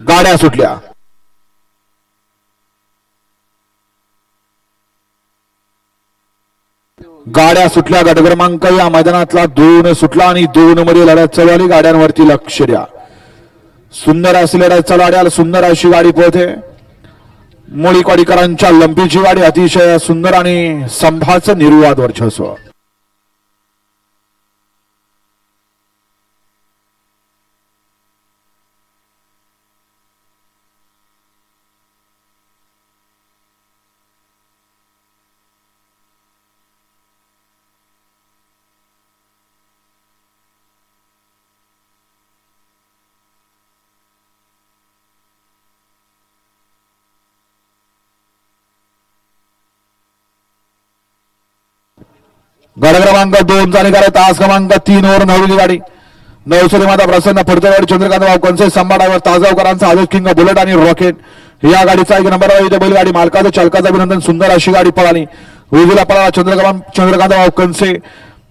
गाड्या सुटल्या. गाड्या सुटल्या गट क्रमांक या मैदानातला दोन सुटला आणि दोन मध्ये लढ्यात चालू आली गाड्यांवरती लक्ष द्या. सुंदर अशी लढ्यात चालू आली सुंदर अशी गाडी पळते मुळीकवाडीकरांच्या लंबीची गाडी अतिशय सुंदर आणि संभाचं निर्वाद वर्चस्व. गड क्रमांक दोन चा निघाला तास क्रमांक तीन ओव्हर नवली गाडी. नवसरी माता प्रसन्न फडतरवाडी चंद्रकांत भाऊ कंसे संभाडावर ताजावकरांचा आदेश किंग बुलेट आणि रॉकेट. या गाडीचा एक नंबर इथे बैलगाडी मालकाचं चालकाचं अभिनंदन सुंदर अशी गाडी पळाली. उजवीला पळाला चंद्रकांत चंद्रकांत भाऊ कंसे